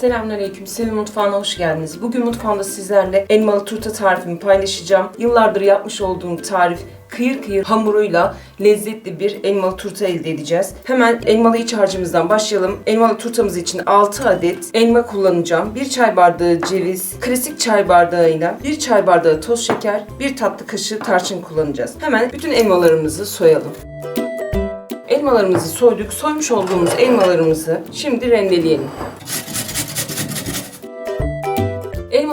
Selamünaleyküm. Sevim Mutfağı'na hoş geldiniz. Bugün mutfağımda sizlerle elmalı turta tarifimi paylaşacağım. Yıllardır yapmış olduğum tarif kıyır kıyır hamuruyla lezzetli bir elmalı turta elde edeceğiz. Hemen elmalı iç harcımızdan başlayalım. Elmalı turtamız için 6 adet elma kullanacağım. 1 çay bardağı ceviz, klasik çay bardağıyla 1 çay bardağı toz şeker, 1 tatlı kaşığı tarçın kullanacağız. Hemen bütün elmalarımızı soyalım. Elmalarımızı soyduk. Soymuş olduğumuz elmalarımızı şimdi rendeleyelim.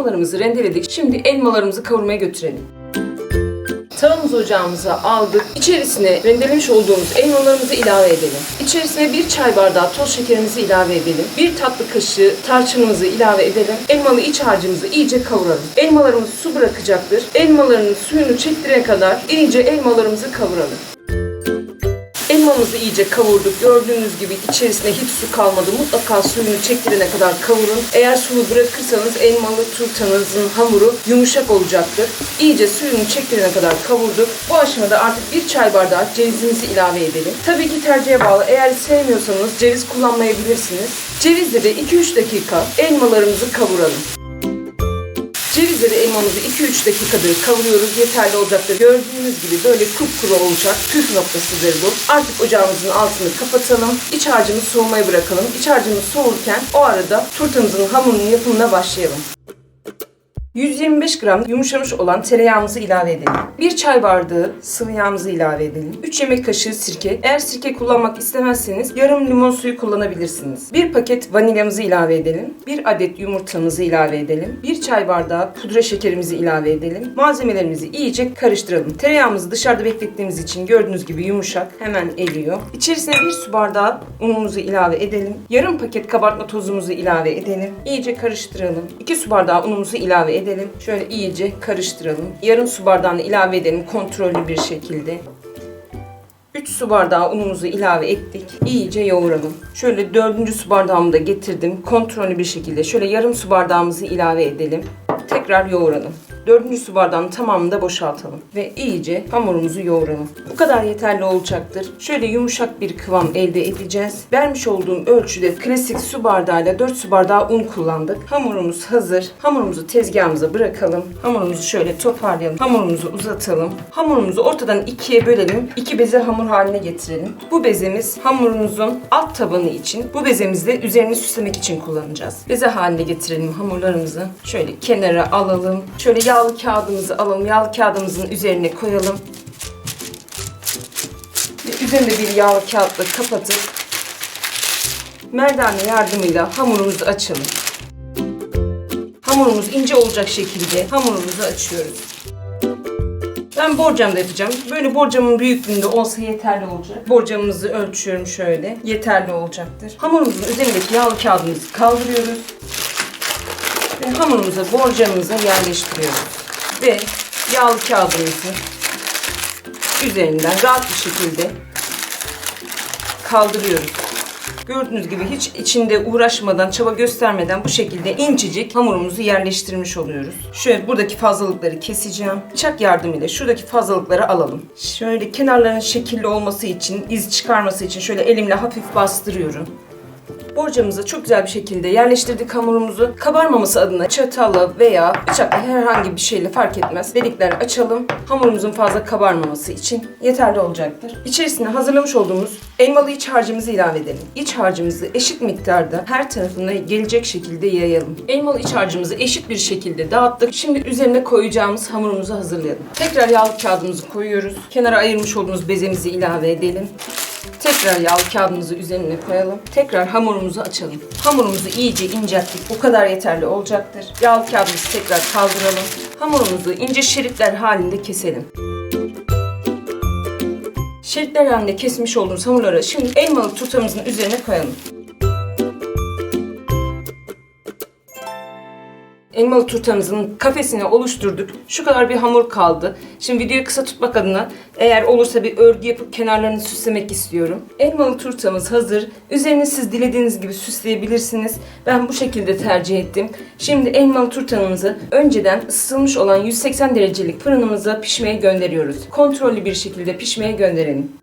Elmalarımızı rendeledik. Şimdi elmalarımızı kavurmaya götürelim. Tavamızı ocağımıza aldık. İçerisine rendelemiş olduğumuz elmalarımızı ilave edelim. İçerisine bir çay bardağı toz şekerimizi ilave edelim. Bir tatlı kaşığı tarçınımızı ilave edelim. Elmalı iç harcımızı iyice kavuralım. Elmalarımız su bırakacaktır. Elmaların suyunu çektirene kadar iyice elmalarımızı kavuralım. Elmamızı iyice kavurduk. Gördüğünüz gibi içerisine hiç su kalmadı. Mutlaka suyunu çektirene kadar kavurun. Eğer sulu bırakırsanız elmalı turtanızın hamuru yumuşak olacaktır. İyice suyunu çektirene kadar kavurduk. Bu aşamada artık bir çay bardağı cevizimizi ilave edelim. Tabii ki tercihe bağlı. Eğer sevmiyorsanız ceviz kullanmayabilirsiniz. Cevizle de 2-3 dakika elmalarımızı kavuralım. Cevizleri elmamızı 2-3 dakikadır kavuruyoruz. Yeterli olacaktır. Gördüğünüz gibi böyle kupkuru olacak. Püf noktasıdır bu. Artık ocağımızın altını kapatalım. İç harcımızı soğumaya bırakalım. İç harcımız soğurken o arada turtamızın hamurunun yapımına başlayalım. 125 gram yumuşamış olan tereyağımızı ilave edelim. 1 çay bardağı sıvı yağımızı ilave edelim. 3 yemek kaşığı sirke. Eğer sirke kullanmak istemezseniz yarım limon suyu kullanabilirsiniz. 1 paket vanilyamızı ilave edelim. 1 adet yumurtamızı ilave edelim. 1 çay bardağı pudra şekerimizi ilave edelim. Malzemelerimizi iyice karıştıralım. Tereyağımızı dışarıda beklettiğimiz için gördüğünüz gibi yumuşak. Hemen eriyor. İçerisine 1 su bardağı unumuzu ilave edelim. Yarım paket kabartma tozumuzu ilave edelim. İyice karıştıralım. 2 su bardağı unumuzu ilave edelim. Şöyle iyice karıştıralım. Yarım su bardağını ilave edelim kontrollü bir şekilde. 3 su bardağı unumuzu ilave ettik. İyice yoğuralım. Şöyle 4. su bardağımı da getirdim. Kontrollü bir şekilde şöyle yarım su bardağımızı ilave edelim. Tekrar yoğuralım. 4. su bardağının tamamını da boşaltalım. Ve iyice hamurumuzu yoğuralım. Bu kadar yeterli olacaktır. Şöyle yumuşak bir kıvam elde edeceğiz. Vermiş olduğum ölçüde klasik su bardağıyla 4 su bardağı un kullandık. Hamurumuz hazır. Hamurumuzu tezgahımıza bırakalım. Hamurumuzu şöyle toparlayalım. Hamurumuzu uzatalım. Hamurumuzu ortadan ikiye bölelim. İki beze hamur haline getirelim. Bu bezemiz hamurumuzun alt tabanı için. Bu bezemizi de üzerini süslemek için kullanacağız. Beze haline getirelim hamurlarımızı. Şöyle kenara alalım. Şöyle yağlı kağıdımızı alalım. Yağlı kağıdımızın üzerine koyalım. Ve üzerinde bir yağlı kağıtla kapatıp merdane yardımıyla hamurumuzu açalım. Hamurumuz ince olacak şekilde hamurumuzu açıyoruz. Ben borcamda yapacağım. Böyle borcamın büyüklüğünde olsa yeterli olacak. Borcamımızı ölçüyorum şöyle. Yeterli olacaktır. Hamurumuzun üzerindeki yağlı kağıdımızı kaldırıyoruz. Hamurumuza, borcamımıza yerleştiriyoruz. Ve yağlı kağıdımızı üzerinden rahat bir şekilde kaldırıyoruz. Gördüğünüz gibi hiç içinde uğraşmadan, çaba göstermeden bu şekilde incecik hamurumuzu yerleştirmiş oluyoruz. Şöyle buradaki fazlalıkları keseceğim. Bıçak yardımıyla şuradaki fazlalıkları alalım. Şöyle kenarların şekilli olması için, iz çıkarması için şöyle elimle hafif bastırıyorum. Borcamıza çok güzel bir şekilde yerleştirdik hamurumuzu. Kabarmaması adına çatalla veya bıçakla herhangi bir şeyle fark etmez. Delikler açalım. Hamurumuzun fazla kabarmaması için yeterli olacaktır. İçerisine hazırlamış olduğumuz elmalı iç harcımızı ilave edelim. İç harcımızı eşit miktarda her tarafına gelecek şekilde yayalım. Elmalı iç harcımızı eşit bir şekilde dağıttık. Şimdi üzerine koyacağımız hamurumuzu hazırlayalım. Tekrar yağlı kağıdımızı koyuyoruz. Kenara ayırmış olduğumuz bezemizi ilave edelim. Tekrar yağlı kağıdımızı üzerine koyalım. Tekrar hamurumuzu açalım. Hamurumuzu iyice incelttik. Bu kadar yeterli olacaktır. Yağlı kağıdımızı tekrar kaldıralım. Hamurumuzu ince şeritler halinde keselim. Şeritler halinde kesmiş olduğumuz hamurları şimdi elmalı turtamızın üzerine koyalım. Elmalı turtamızın kafesini oluşturduk. Şu kadar bir hamur kaldı. Şimdi videoyu kısa tutmak adına eğer olursa bir örgü yapıp kenarlarını süslemek istiyorum. Elmalı turtamız hazır. Üzerini siz dilediğiniz gibi süsleyebilirsiniz. Ben bu şekilde tercih ettim. Şimdi elmalı turtamızı önceden ısıtılmış olan 180 derecelik fırınımıza pişmeye gönderiyoruz. Kontrollü bir şekilde pişmeye gönderelim.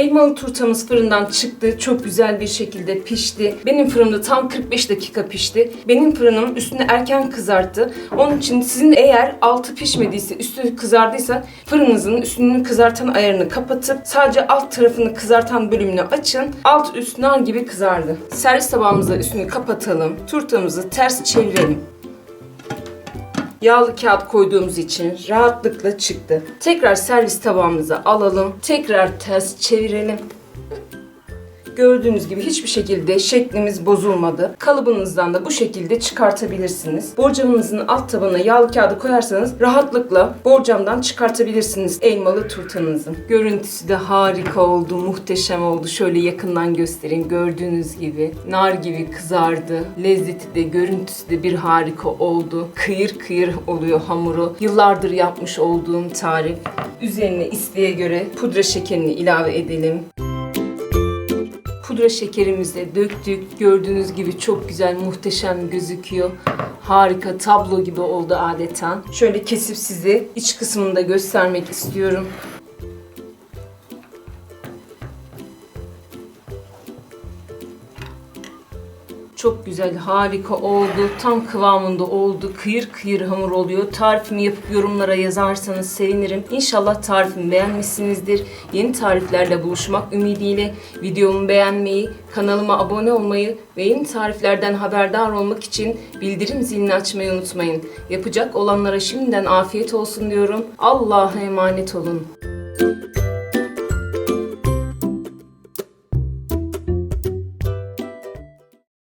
Elmalı turtamız fırından çıktı. Çok güzel bir şekilde pişti. Benim fırınımda tam 45 dakika pişti. Benim fırınım üstünü erken kızarttı. Onun için sizin eğer altı pişmediyse, üstü kızardıysa fırınınızın üstünü kızartan ayarını kapatıp sadece alt tarafını kızartan bölümünü açın. Alt üst nar gibi kızardı. Servis tabağımıza üstünü kapatalım. Turtamızı ters çevirelim. Yağlı kağıt koyduğumuz için rahatlıkla çıktı. Tekrar servis tabağımıza alalım. Tekrar ters çevirelim. Gördüğünüz gibi hiçbir şekilde şeklimiz bozulmadı. Kalıbınızdan da bu şekilde çıkartabilirsiniz. Borcamınızın alt tabanına yağlı kağıdı koyarsanız rahatlıkla borcamdan çıkartabilirsiniz elmalı turtanızı. Görüntüsü de harika oldu, muhteşem oldu. Şöyle yakından göstereyim. Gördüğünüz gibi nar gibi kızardı. Lezzeti de görüntüsü de bir harika oldu. Kıyır kıyır oluyor hamuru. Yıllardır yapmış olduğum tarif. Üzerine isteğe göre pudra şekerini ilave edelim pudra şekerimizi döktük. Gördüğünüz gibi çok güzel, muhteşem gözüküyor. Harika, tablo gibi oldu adeta. Şöyle kesip size iç kısmını da göstermek istiyorum. Çok güzel, harika oldu. Tam kıvamında oldu. Kıyır kıyır hamur oluyor. Tarifimi yapıp yorumlara yazarsanız sevinirim. İnşallah tarifimi beğenmişsinizdir. Yeni tariflerle buluşmak ümidiyle videomu beğenmeyi, kanalıma abone olmayı ve yeni tariflerden haberdar olmak için bildirim zilini açmayı unutmayın. Yapacak olanlara şimdiden afiyet olsun diyorum. Allah'a emanet olun.